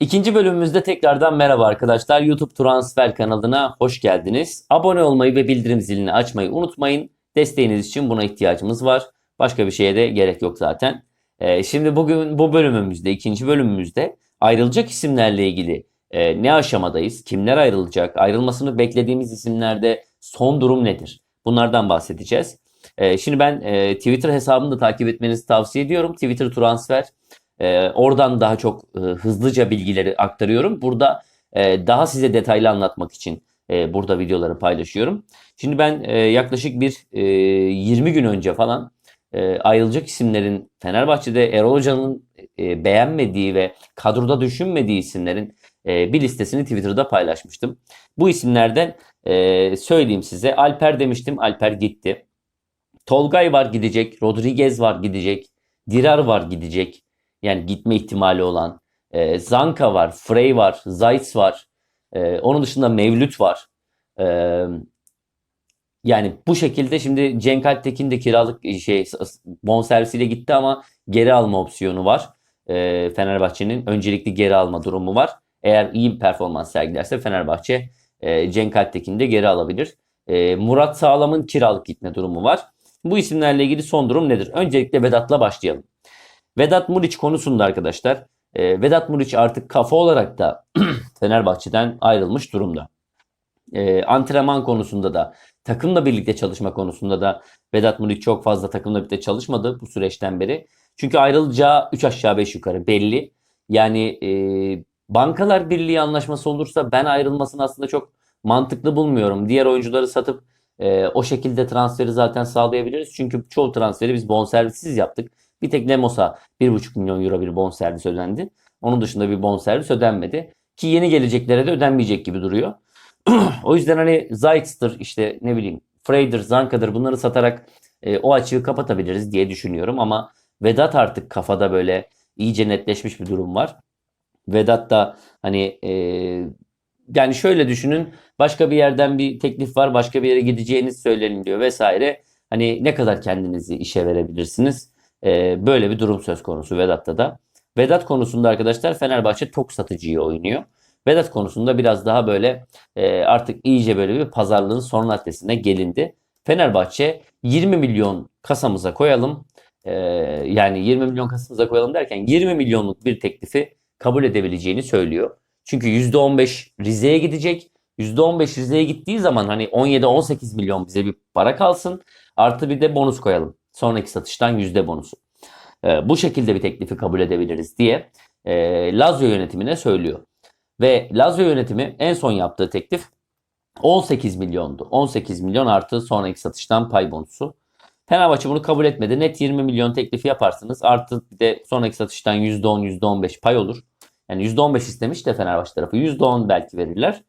İkinci bölümümüzde tekrardan merhaba arkadaşlar. YouTube Transfer kanalına hoş geldiniz. Abone olmayı ve bildirim zilini açmayı unutmayın. Desteğiniz için buna ihtiyacımız var. Başka bir şeye de gerek yok zaten. Ee, şimdi bugün bu bölümümüzde, ikinci bölümümüzde ayrılacak isimlerle ilgili e, ne aşamadayız? Kimler ayrılacak? Ayrılmasını beklediğimiz isimlerde son durum nedir? Bunlardan bahsedeceğiz. Ee, şimdi ben e, Twitter hesabını da takip etmenizi tavsiye ediyorum. Twitter Transfer. Ee, oradan daha çok e, hızlıca bilgileri aktarıyorum. Burada e, daha size detaylı anlatmak için e, burada videoları paylaşıyorum. Şimdi ben e, yaklaşık bir e, 20 gün önce falan e, ayrılacak isimlerin Fenerbahçe'de Erol Hoca'nın e, beğenmediği ve kadroda düşünmediği isimlerin e, bir listesini Twitter'da paylaşmıştım. Bu isimlerden e, söyleyeyim size. Alper demiştim. Alper gitti. Tolgay var gidecek. Rodriguez var gidecek. Dirar var gidecek. Yani gitme ihtimali olan. E, Zanka var. Frey var. Zayt var. E, onun dışında Mevlüt var. E, yani bu şekilde şimdi Cenk Alptekin de kiralık şey bonservisiyle gitti ama geri alma opsiyonu var. E, Fenerbahçe'nin öncelikli geri alma durumu var. Eğer iyi bir performans sergilerse Fenerbahçe e, Cenk Alptekin'i de geri alabilir. E, Murat Sağlam'ın kiralık gitme durumu var. Bu isimlerle ilgili son durum nedir? Öncelikle Vedat'la başlayalım. Vedat Muriç konusunda arkadaşlar e, Vedat Muriç artık kafa olarak da Fenerbahçe'den ayrılmış durumda. E, antrenman konusunda da takımla birlikte çalışma konusunda da Vedat Muriç çok fazla takımla birlikte çalışmadı bu süreçten beri. Çünkü ayrılacağı 3 aşağı 5 yukarı belli. Yani e, Bankalar Birliği anlaşması olursa ben ayrılmasını aslında çok mantıklı bulmuyorum. Diğer oyuncuları satıp e, o şekilde transferi zaten sağlayabiliriz. Çünkü çoğu transferi biz bonservissiz yaptık. Bir tek Lemos'a 1,5 milyon euro bir bonservis ödendi. Onun dışında bir bonservis ödenmedi. Ki yeni geleceklere de ödenmeyecek gibi duruyor. o yüzden hani Zayt'tır işte ne bileyim Frey'dir, Zanka'dır bunları satarak e, o açığı kapatabiliriz diye düşünüyorum. Ama Vedat artık kafada böyle iyice netleşmiş bir durum var. Vedat da hani e, yani şöyle düşünün başka bir yerden bir teklif var başka bir yere gideceğiniz söyleniliyor vesaire. Hani ne kadar kendinizi işe verebilirsiniz? E, böyle bir durum söz konusu Vedat'ta da. Vedat konusunda arkadaşlar Fenerbahçe tok satıcıyı oynuyor. Vedat konusunda biraz daha böyle e, artık iyice böyle bir pazarlığın son raddesine gelindi. Fenerbahçe 20 milyon kasamıza koyalım. E, yani 20 milyon kasamıza koyalım derken 20 milyonluk bir teklifi kabul edebileceğini söylüyor. Çünkü %15 Rize'ye gidecek. %15 Rize'ye gittiği zaman hani 17-18 milyon bize bir para kalsın. Artı bir de bonus koyalım. Sonraki satıştan yüzde bonusu. Ee, bu şekilde bir teklifi kabul edebiliriz diye e, Lazio yönetimine söylüyor. Ve Lazio yönetimi en son yaptığı teklif 18 milyondu. 18 milyon artı sonraki satıştan pay bonusu. Fenerbahçe bunu kabul etmedi. Net 20 milyon teklifi yaparsınız. Artı bir de sonraki satıştan %10, %15 pay olur. Yani %15 istemiş de Fenerbahçe tarafı. %10 belki verirler.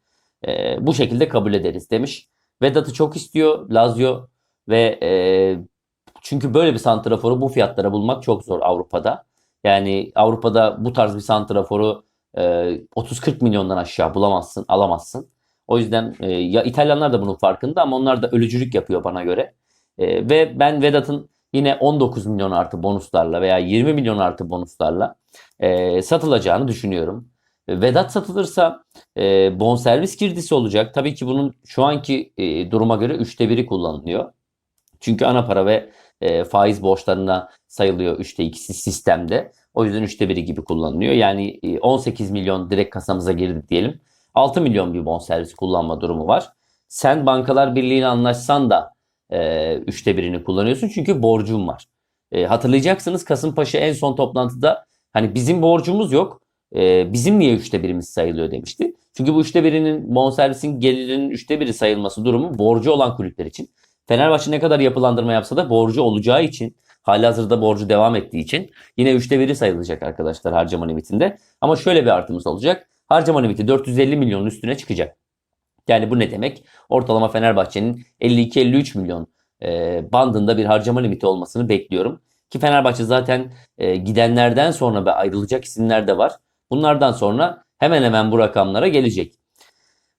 E, bu şekilde kabul ederiz demiş. Vedat'ı çok istiyor Lazio ve e, çünkü böyle bir santraforu bu fiyatlara bulmak çok zor Avrupa'da. Yani Avrupa'da bu tarz bir santraforu e, 30-40 milyondan aşağı bulamazsın, alamazsın. O yüzden e, ya İtalyanlar da bunun farkında ama onlar da ölücülük yapıyor bana göre. E, ve ben Vedat'ın yine 19 milyon artı bonuslarla veya 20 milyon artı bonuslarla e, satılacağını düşünüyorum. Vedat satılırsa e, bonservis girdisi olacak. Tabii ki bunun şu anki e, duruma göre üçte biri kullanılıyor. Çünkü ana para ve e, faiz borçlarına sayılıyor üçte ikisi sistemde. O yüzden üçte biri gibi kullanılıyor. Yani e, 18 milyon direkt kasamıza girdi diyelim. 6 milyon bir bonservis kullanma durumu var. Sen Bankalar Birliği'yle anlaşsan da e, üçte birini kullanıyorsun çünkü borcun var. E, hatırlayacaksınız Kasımpaşa en son toplantıda hani bizim borcumuz yok. E, bizim niye üçte birimiz sayılıyor demişti. Çünkü bu üçte birinin bonservisin gelirinin üçte biri sayılması durumu borcu olan kulüpler için. Fenerbahçe ne kadar yapılandırma yapsa da borcu olacağı için halihazırda borcu devam ettiği için yine üçte biri sayılacak arkadaşlar harcama limitinde. Ama şöyle bir artımız olacak. Harcama limiti 450 milyonun üstüne çıkacak. Yani bu ne demek? Ortalama Fenerbahçe'nin 52-53 milyon e, bandında bir harcama limiti olmasını bekliyorum. Ki Fenerbahçe zaten e, gidenlerden sonra ve ayrılacak isimler de var. Bunlardan sonra hemen hemen bu rakamlara gelecek.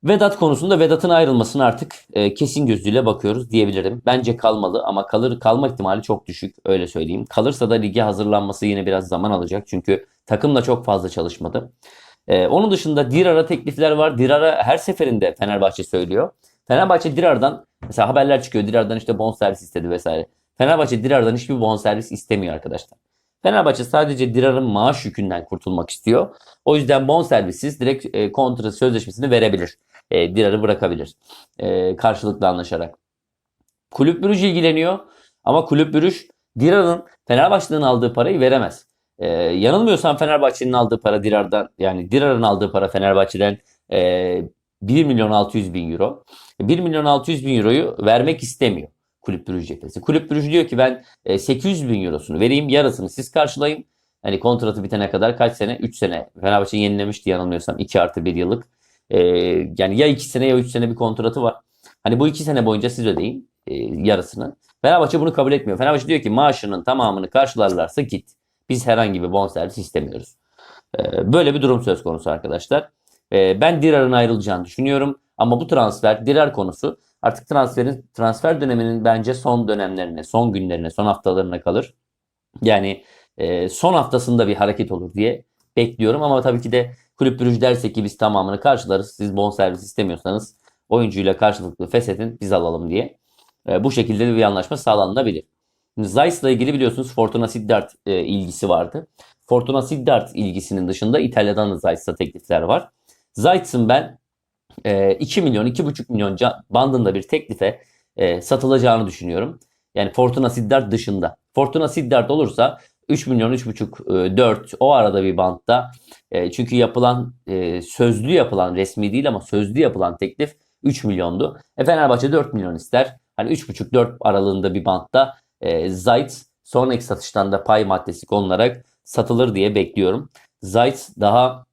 Vedat konusunda Vedat'ın ayrılmasını artık e, kesin gözüyle bakıyoruz diyebilirim. Bence kalmalı ama kalır kalma ihtimali çok düşük öyle söyleyeyim. Kalırsa da lige hazırlanması yine biraz zaman alacak çünkü takımla çok fazla çalışmadı. Ee, onun dışında Dirar'a teklifler var. Dirar'a her seferinde Fenerbahçe söylüyor. Fenerbahçe Dirar'dan mesela haberler çıkıyor. Dirar'dan işte bonservis istedi vesaire. Fenerbahçe Dirar'dan hiçbir bonservis istemiyor arkadaşlar. Fenerbahçe sadece Dirar'ın maaş yükünden kurtulmak istiyor. O yüzden bonservissiz direkt e, kontrat sözleşmesini verebilir. E, Dirar'ı bırakabilir. E, karşılıklı anlaşarak. Kulüp Brüj ilgileniyor ama Kulüp Brüj Dirar'ın Fenerbahçe'den aldığı parayı veremez. E, yanılmıyorsam Fenerbahçe'nin aldığı para Dirar'dan yani Dirar'ın aldığı para Fenerbahçe'den e, 1 milyon 600 bin euro. 1 milyon 600 bin euroyu vermek istemiyor Kulüp Brüj cephesi. Kulüp Brüj diyor ki ben e, 800 bin eurosunu vereyim yarısını siz karşılayın. Hani kontratı bitene kadar kaç sene? 3 sene. Fenerbahçe yenilemişti yanılmıyorsam 2 artı 1 yıllık. E, yani ya 2 sene ya 3 sene bir kontratı var. Hani bu 2 sene boyunca siz ödeyin e, yarısını. Fenerbahçe bunu kabul etmiyor. Fenerbahçe diyor ki maaşının tamamını karşılarlarsa git. Biz herhangi bir bonservis istemiyoruz. E, böyle bir durum söz konusu arkadaşlar. E, ben Dirar'ın ayrılacağını düşünüyorum. Ama bu transfer, Dirar konusu artık transferin transfer döneminin bence son dönemlerine, son günlerine, son haftalarına kalır. Yani e, son haftasında bir hareket olur diye bekliyorum ama tabii ki de kulüp bürüj derse ki biz tamamını karşılarız. Siz bonservis istemiyorsanız oyuncuyla karşılıklı feshedin biz alalım diye. E, bu şekilde de bir anlaşma sağlanabilir. Zayt'la ilgili biliyorsunuz Fortuna Sittard e, ilgisi vardı. Fortuna Sittard ilgisinin dışında İtalya'dan da Zayt'sa teklifler var. Zayt'sın ben e, 2 milyon, 2,5 milyon bandında bir teklife e, satılacağını düşünüyorum. Yani Fortuna Sittard dışında. Fortuna Sittard olursa 3 milyon, 3,5, 4 o arada bir bantta. E, çünkü yapılan, e, sözlü yapılan, resmi değil ama sözlü yapılan teklif 3 milyondu. E, Fenerbahçe 4 milyon ister. Hani 3,5-4 aralığında bir bantta e, Zayt sonraki satıştan da pay maddesi konularak satılır diye bekliyorum. Zayt daha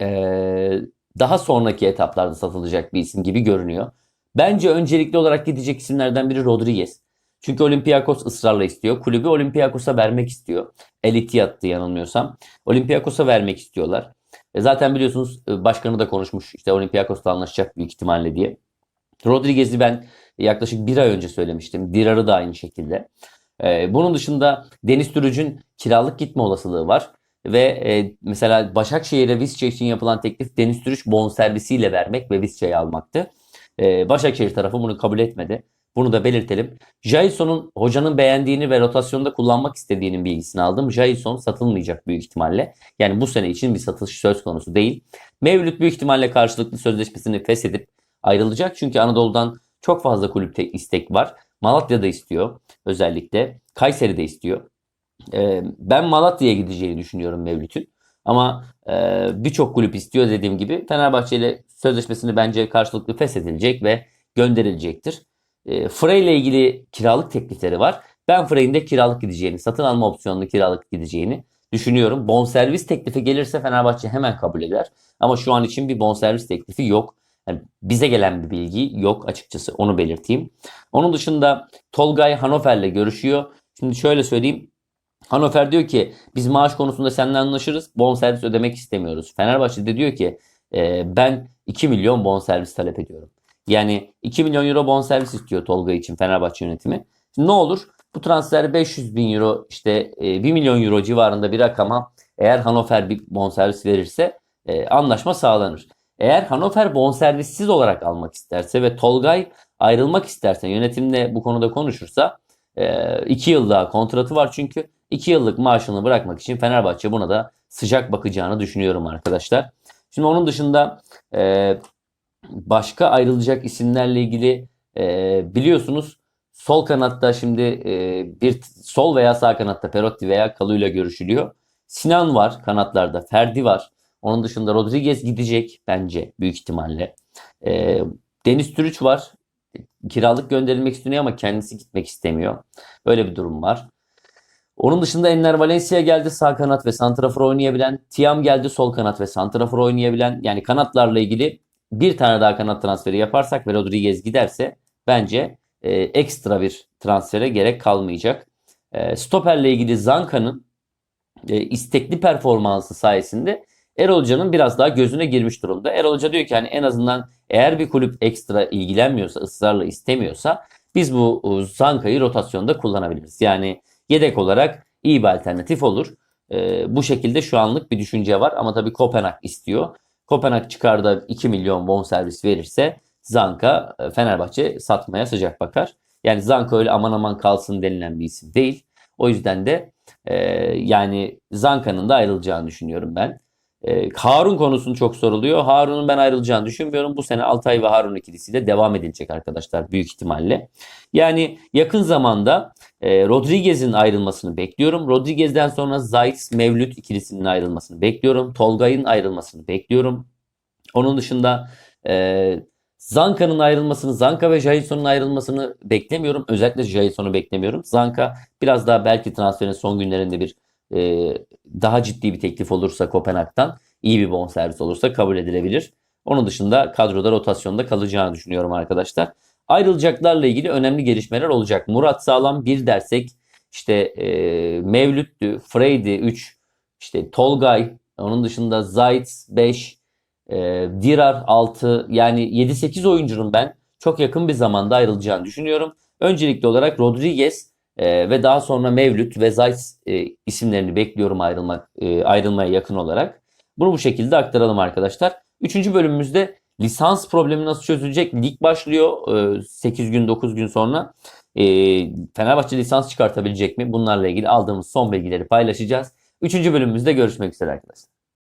e, daha sonraki etaplarda satılacak bir isim gibi görünüyor. Bence öncelikli olarak gidecek isimlerden biri Rodriguez. Çünkü Olympiakos ısrarla istiyor. Kulübü Olympiakos'a vermek istiyor. El Ittihad'tı yanılmıyorsam. Olympiakos'a vermek istiyorlar. E zaten biliyorsunuz e, başkanı da konuşmuş. İşte Olympiakos'la anlaşacak büyük ihtimalle diye. Rodriguez'i ben yaklaşık bir ay önce söylemiştim. Dirar'ı da aynı şekilde. E, bunun dışında Deniz Türüc'ün kiralık gitme olasılığı var. Ve e, mesela Başakşehir'e Visca için yapılan teklif Deniz Türüç bonservisiyle vermek ve Visca'yı almaktı. E, Başakşehir tarafı bunu kabul etmedi. Bunu da belirtelim. Jailson'un hocanın beğendiğini ve rotasyonda kullanmak istediğinin bilgisini aldım. Jailson satılmayacak büyük ihtimalle. Yani bu sene için bir satış söz konusu değil. Mevlüt büyük ihtimalle karşılıklı sözleşmesini feshedip ayrılacak. Çünkü Anadolu'dan çok fazla kulüpte istek var. Malatya'da da istiyor özellikle. Kayseri'de istiyor. Ee, ben Malatya'ya gideceğini düşünüyorum Mevlüt'ün. Ama e, birçok kulüp istiyor dediğim gibi. Fenerbahçe ile sözleşmesini bence karşılıklı feshedilecek ve gönderilecektir. E, Frey ile ilgili kiralık teklifleri var. Ben Frey'in de kiralık gideceğini, satın alma opsiyonlu kiralık gideceğini düşünüyorum. Bonservis teklifi gelirse Fenerbahçe hemen kabul eder. Ama şu an için bir bonservis teklifi yok. Yani bize gelen bir bilgi yok açıkçası onu belirteyim. Onun dışında Tolgay Hanover'le görüşüyor. Şimdi şöyle söyleyeyim. Hanover diyor ki biz maaş konusunda seninle anlaşırız. Bonservis ödemek istemiyoruz. Fenerbahçe de diyor ki e, ben 2 milyon bonservis talep ediyorum. Yani 2 milyon euro bonservis istiyor Tolga için Fenerbahçe yönetimi. Şimdi ne olur? Bu transfer 500 bin euro işte e, 1 milyon euro civarında bir rakama eğer Hanover bir bonservis verirse e, anlaşma sağlanır. Eğer Hanover bonservissiz olarak almak isterse ve Tolgay ayrılmak isterse yönetimle bu konuda konuşursa 2 e, yıl daha kontratı var çünkü 2 yıllık maaşını bırakmak için Fenerbahçe buna da sıcak bakacağını düşünüyorum arkadaşlar. Şimdi onun dışında e, başka ayrılacak isimlerle ilgili e, biliyorsunuz sol kanatta şimdi e, bir sol veya sağ kanatta Perotti veya Kalu ile görüşülüyor. Sinan var kanatlarda, Ferdi var. Onun dışında Rodriguez gidecek bence büyük ihtimalle. E, Deniz Türüç var. Kiralık gönderilmek istiyor ama kendisi gitmek istemiyor. Öyle bir durum var. Onun dışında Enner Valencia geldi sağ kanat ve santrafor oynayabilen. Tiam geldi sol kanat ve santrafor oynayabilen. Yani kanatlarla ilgili bir tane daha kanat transferi yaparsak ve Rodriguez giderse bence e, ekstra bir transfere gerek kalmayacak. E, stoperle ilgili Zanka'nın e, istekli performansı sayesinde Erol Hoca'nın biraz daha gözüne girmiş durumda. Erol Hoca diyor ki hani en azından eğer bir kulüp ekstra ilgilenmiyorsa, ısrarla istemiyorsa biz bu Zanka'yı rotasyonda kullanabiliriz. Yani yedek olarak iyi bir alternatif olur. E, bu şekilde şu anlık bir düşünce var ama tabii Kopenhag istiyor. Kopenhag çıkarda 2 milyon bonservis verirse Zanka e, Fenerbahçe satmaya sıcak bakar. Yani Zanka öyle aman aman kalsın denilen bir isim değil. O yüzden de e, yani Zanka'nın da ayrılacağını düşünüyorum ben. E, Harun konusunu çok soruluyor. Harun'un ben ayrılacağını düşünmüyorum. Bu sene Altay ve Harun ikilisiyle devam edilecek arkadaşlar büyük ihtimalle. Yani yakın zamanda e, Rodriguez'in ayrılmasını bekliyorum. Rodriguez'den sonra Zayt Mevlüt ikilisinin ayrılmasını bekliyorum. Tolgay'ın ayrılmasını bekliyorum. Onun dışında e, Zanka'nın ayrılmasını, Zanka ve Jason'un ayrılmasını beklemiyorum. Özellikle Jason'u beklemiyorum. Zanka biraz daha belki transferin son günlerinde bir e, daha ciddi bir teklif olursa Kopenhag'dan iyi bir bonservis olursa kabul edilebilir. Onun dışında kadroda rotasyonda kalacağını düşünüyorum arkadaşlar. Ayrılacaklarla ilgili önemli gelişmeler olacak. Murat Sağlam 1 dersek işte e, Mevlüt'tü, Freydi 3, işte Tolgay, onun dışında Zayt 5, e, Dirar 6 yani 7-8 oyuncunun ben çok yakın bir zamanda ayrılacağını düşünüyorum. Öncelikli olarak Rodriguez e, ve daha sonra Mevlüt ve Zayt e, isimlerini bekliyorum ayrılmak e, ayrılmaya yakın olarak. Bunu bu şekilde aktaralım arkadaşlar. Üçüncü bölümümüzde lisans problemi nasıl çözülecek? Lig başlıyor e, 8 gün 9 gün sonra. E, Fenerbahçe lisans çıkartabilecek mi? Bunlarla ilgili aldığımız son bilgileri paylaşacağız. Üçüncü bölümümüzde görüşmek üzere arkadaşlar.